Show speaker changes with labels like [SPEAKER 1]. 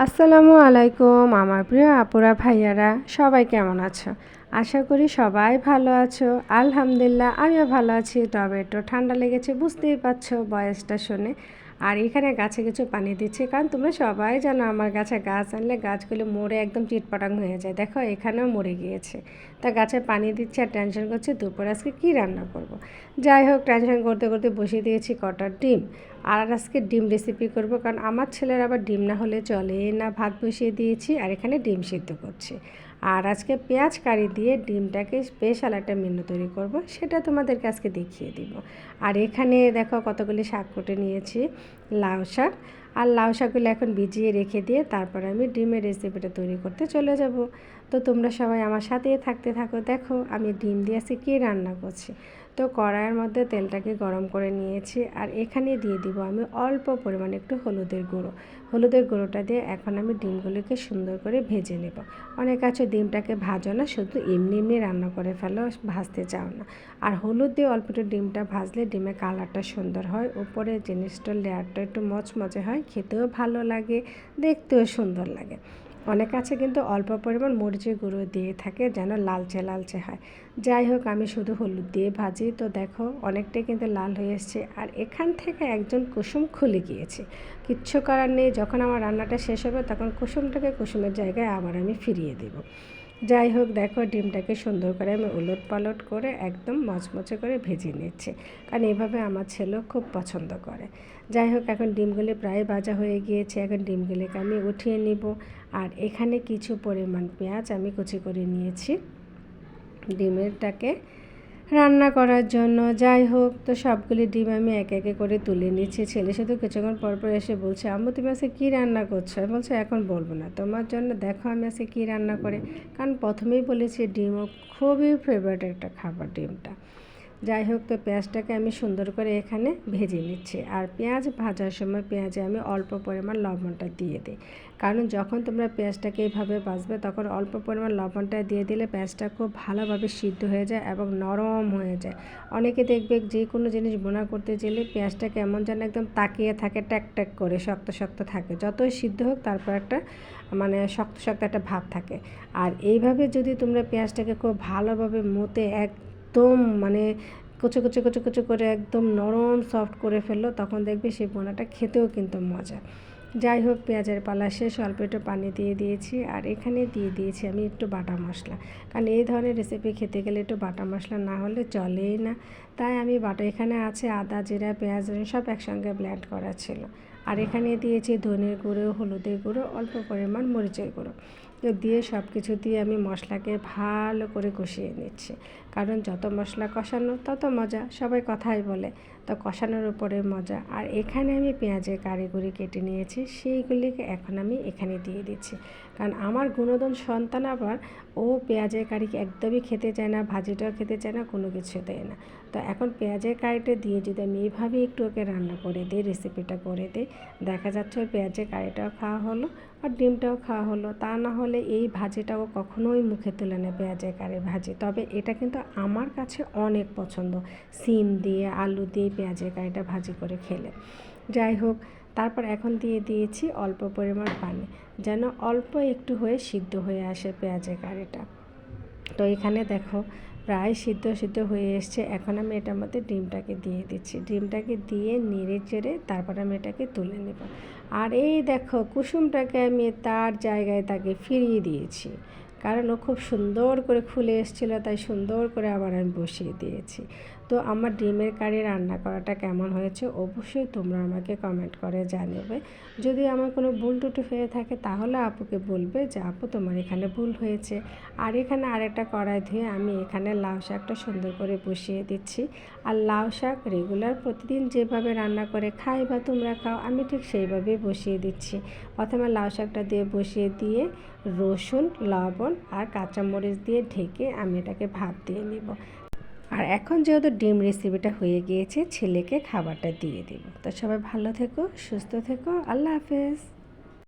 [SPEAKER 1] আসসালামু আলাইকুম, আমার প্রিয় আপুরা, ভাইয়ারা, সবাই কেমন আছো? আশা করি সবাই ভালো আছো। আলহামদুলিল্লাহ, আমিও ভালো আছি। তবে একটু ঠান্ডা লেগেছে, বুঝতেই পারছ বয়সটা শুনে। আর এখানে গাছে কিছু পানি দিচ্ছি, কারণ তোমরা সবাই জানো আমার গাছে গাছ আনলে গাছগুলো মরে একদম চিটপটাং হয়ে যায়। দেখো, এখানেও মরে গিয়েছে। তা গাছে পানি দিচ্ছে আর টেনশন করছে, দুপুর আজকে কী রান্না করব। যাই হোক টেনশন করতে করতে বসিয়ে দিয়েছি কটার ডিম। আর আজকে ডিম রেসিপি করব, কারণ আমার ছেলের আবার ডিম না হলে চলে না। ভাত বসিয়ে দিয়েছি আর এখানে ডিম সিদ্ধ করছি। আর আজকে পেঁয়াজ কারি দিয়ে ডিমটাকে স্পেশাল একটা মেনু তৈরি করব, সেটা তোমাদেরকে আজকে দেখিয়ে দিব। আর এখানে দেখো কতগুলি শাক কুটে নিয়েছি, লাউ শাক। আর লাউ শাকগুলো এখন ভিজিয়ে রেখে দিয়ে তারপর আমি ডিমের রেসিপিটা তৈরি করতে চলে যাব। তো তোমরা সবাই আমার সাথেই থাকতে থাকো, দেখো আমি ডিম দিয়ে আজকে কী রান্না করছি। তো কড়াইয়ের মধ্যে তেলটাকে গরম করে নিয়েছি আর এখানে দিয়ে দিব আমি অল্প পরিমাণে একটু হলুদের গুঁড়ো। হলুদের গুঁড়োটা দিয়ে এখন আমি ডিমগুলোকে সুন্দর করে ভেজে নেব। অনেক আছে ডিমটাকে ভাজো না, শুধু এমনি এমনি রান্না করে ফেলো, ভাজতে চাও না। আর হলুদ দিয়ে অল্প একটু ডিমটা ভাজলে ডিমের কালারটা সুন্দর হয়। উপরে জিনিসটার লেয়ারটা একটু মচমচে হয়, খেতেও ভালো লাগে, দেখতেও সুন্দর লাগে। অনেক আছে কিন্তু অল্প পরিমাণ মরিচের গুঁড়ো দিয়ে থাকে যেন লালচে লালচে হয়। যাই হোক, আমি শুধু হলুদ দিয়ে ভাজি। তো দেখো, অনেকটাই কিন্তু লাল হয়ে এসছে। আর এখান থেকে একজন কুসুম খুলে গিয়েছে। কিচ্ছু করার নেই, যখন আমার রান্নাটা শেষ হবে, তখন কুসুমটাকে কুসুমের জায়গায় আবার আমি ফিরিয়ে দেবো। যাই হোক, দেখো ডিমটাকে সুন্দর করে আমি উলট পালট করে একদম মচমচে করে ভেজে নিচ্ছি। কারণ এভাবে আমার ছেলেও খুব পছন্দ করে। যাই হোক, এখন ডিমগুলি প্রায় ভাজা হয়ে গিয়েছে। এখন ডিমগুলিকে আমি উঠিয়ে নিব। আর এখানে কিছু পরিমাণ পেঁয়াজ আমি কুচি করে নিয়েছি। ডিমেরটাকে রান্না করার জন্য। যাই হোক, তো সবগুলি ডিম আমি এক একে করে তুলে নিচ্ছি। ছেলে শুধু কিছুক্ষণ পর পর এসে বলছে, আম্মু, তুমি আজকে কী রান্না করছ? আমি বলছো, এখন বলব না। তোমার জন্য দেখো আমি আজকে কী রান্না করে। কারণ প্রথমেই বলেছি, ডিমও খুবই ফেভারিট একটা খাবার ডিমটা। যাই হোক, তো পেঁয়াজটাকে আমি সুন্দর করে এখানে ভেজে নিচ্ছি। আর পেঁয়াজ ভাজার সময় পেঁয়াজে আমি অল্প পরিমাণ লবণটা দিয়ে দিই। কারণ যখন তোমরা পেঁয়াজটাকে এইভাবে বাজবে তখন অল্প পরিমাণ লবণটা দিয়ে দিলে পেঁয়াজটা খুব ভালোভাবে সিদ্ধ হয়ে যায় এবং নরম হয়ে যায়। অনেকে দেখবে যে কোনো জিনিস বোনা করতে গেলে পেঁয়াজটা কেমন যেন একদম তাকিয়ে থাকে, ট্যাক ট্যাক করে, শক্ত শক্ত থাকে। যতই সিদ্ধ হোক, তারপর একটা মানে শক্ত শক্ত একটা ভাব থাকে। আর এইভাবে যদি তোমরা পেঁয়াজটাকে খুব ভালোভাবে মতে এক একদম মানে কুচো কুচো কুচো কুচো করে একদম নরম সফট করে ফেলল, তখন দেখবে সেই বোনাটা খেতেও কিন্তু মজা। যাই হোক, পেঁয়াজের পালা শেষ, অল্প একটু পানি দিয়ে দিয়েছি আর এখানে দিয়ে দিয়েছি আমি একটু বাটা মশলা। কারণ এই ধরনের রেসিপি খেতে গেলে একটু বাটা মশলা না হলে চলেই না। তাই আমি বাটা এখানে আছে, আদা, জিরা, পেঁয়াজ সব একসঙ্গে ব্ল্যান্ড করা ছিল। আর এখানে দিয়েছি ধনের গুঁড়ো, হলুদের গুঁড়ো, অল্প পরিমাণ মরিচের গুঁড়ো। দিয়ে সব কিছু দিয়ে আমি মশলাকে ভালো করে কষিয়ে নিচ্ছি। কারণ যত মশলা কষানো তত মজা, সবাই কথাই বলে। তো কষানোর উপরে মজা। আর এখানে আমি পেঁয়াজের কারিগুড়ি কেটে নিয়েছি, সেইগুলিকে এখন আমি এখানে দিয়ে দিচ্ছি। কারণ আমার গুণদন সন্তান আবার, ও পেঁয়াজের কারিকে একদমই খেতে চায় না, ভাজিটাও খেতে চায় না, কোনো কিছু দেয় না। তো এখন পেঁয়াজের কারিটা দিয়ে যদি আমি এইভাবেই একটু ওকে রান্না করে দিই রেসিপিটা করে দিই, দেখা যাচ্ছে ওই পেঁয়াজের কারিটাও খাওয়া হলো, আর ডিমটাও খাওয়া হলো। তা না হলে এই ভাজিটাও কখনোই মুখে তুলে নেবে পেঁয়াজের কারি ভাজি। তবে এটা কিন্তু আমার কাছে অনেক পছন্দ, সিম দিয়ে, আলু দিয়ে পেঁয়াজের কারিটা ভাজি করে খেলে। যাই হোক, তারপর এখন দিয়ে দিয়েছি অল্প পরিমাণ পানি, যেন অল্প একটু হয়ে সিদ্ধ হয়ে আসে পেঁয়াজের কারিটা। তো এখানে দেখো প্রায় সিদ্ধ সিদ্ধ হয়ে এসছে। এখন আমি এটার মধ্যে ডিমটাকে দিয়ে দিচ্ছি। ডিমটাকে দিয়ে নেড়ে চেড়ে তারপর আমি এটাকে তুলে নেব। আর এই দেখো, কুসুমটাকে আমি তার জায়গায় তাকে ফিরিয়ে দিয়েছি। কারণ ও খুব সুন্দর করে খুলে এসেছিল, তাই সুন্দর করে আবার আমি বসিয়ে দিয়েছি। তো আমার ডিমের কারি রান্না করাটা কেমন হয়েছে অবশ্যই তোমরা আমাকে কমেন্ট করে জানাবে। যদি আমার কোনো ভুল টুটু হয়ে থাকে তাহলে আপুকে বলবে যে, আপু, তোমার এখানে ভুল হয়েছে। আর এখানে আরেকটা কড়াই ধুয়ে আমি এখানে লাউ শাকটা সুন্দর করে বসিয়ে দিচ্ছি। আর লাউ শাক রেগুলার প্রতিদিন যেভাবে রান্না করে খাই বা তোমরা খাও, আমি ঠিক সেইভাবেই বসিয়ে দিচ্ছি। প্রথমে লাউ শাকটা দিয়ে বসিয়ে দিয়ে রসুন, লবণ আর কাঁচামরিচ দিয়ে ঢেকে আমি এটাকে ভাপ দিয়ে নেব। আর এখন যেহেতু ডিম রেসিপিটা হয়ে গিয়েছে, ছেলেকে খাবারটা দিয়ে দেবো। তো সবাই ভালো থেকো, সুস্থ থেকো, আল্লাহ হাফেজ।